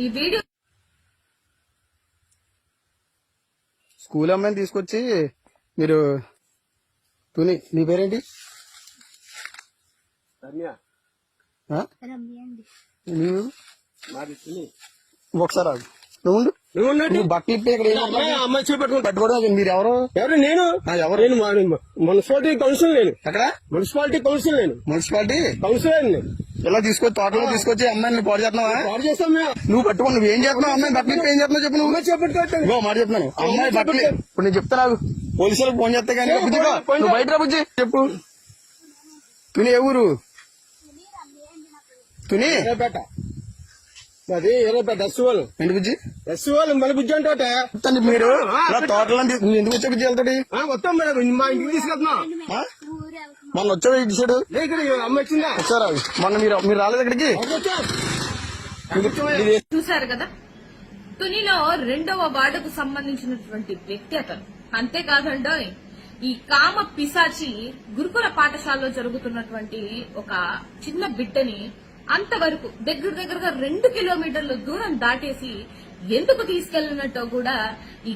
ఈ video school అమ్మాయిని తీసుకొచ్చి మీరు తుని నీ పేరేంటి? నీవు ఒకసారి ఆగు. నువ్వు ఉండు. నువ్వు ఉన్నట్టు నువ్వు బట్టలు ఇప్పి ఇక్కడ ఏం అమ్మాయి అమ్మాయి చేపట్టుకుంటా పట్టుకోవడం మీరు ఎవరు? ఎవరు? నేను. ఎవరు? నేను మా- మున్సిపాలిటీ కౌన్సిల్ నేను. ఎక్కడ? మున్సిపాలిటీ కౌన్సిల్ నేను. మున్సిపాలిటీ? కౌన్సిలర్ నేను. ఇలా తీసుకొచ్చి తోటలో తీసుకొచ్చి అమ్మాయిని పాడు చేస్తున్నావా? నువ్వు పట్టుకో నువ్వు ఏం చేస్తున్నావు? అమ్మాయి బట్టలు ఏం చేస్తున్నావు చెప్పు నువ్వు? ఇగో మాట చెప్తున్నాను. అమ్మాయి బట్టలు ఇప్పుడు నేను చెప్తాను పోలీసులకు ఫోన్ చేస్తే కానీ నువ్వు బయట బుజ్జి? చెప్పు. తుని ఏ ఊరు? తుని? అది ఏంటి బుజ్జి? బుజ్జి అంటే మీరు. తోటలో ఎందుకు వచ్చా బుజ్జి వెళ్తాడు? మేడం. మా ఇంటికి తీసుకెళ్తున్నాం? మొన్న వచ్చాడు ఇటు సైడు లే, ఇక్కడ అమ్మాయి వచ్చిందా? వచ్చారా? మొన్న మీరు మీరు రాలేదు ఇక్కడికి? చూశారు కదా? తునిలో రెండవ వార్డుకు సంబంధించినటువంటి వ్యక్తి అతను. అంతేకాదండోయ్ ఈ కామ పిశాచి గురుకుల పాఠశాలలో జరుగుతున్నటువంటి ఒక చిన్న బిడ్డని అంతవరకు దగ్గర దగ్గరగా రెండు కిలోమీటర్ల దూరం దాటేసి ఎందుకు తీసుకెళ్ళినట్టో కూడా ఈ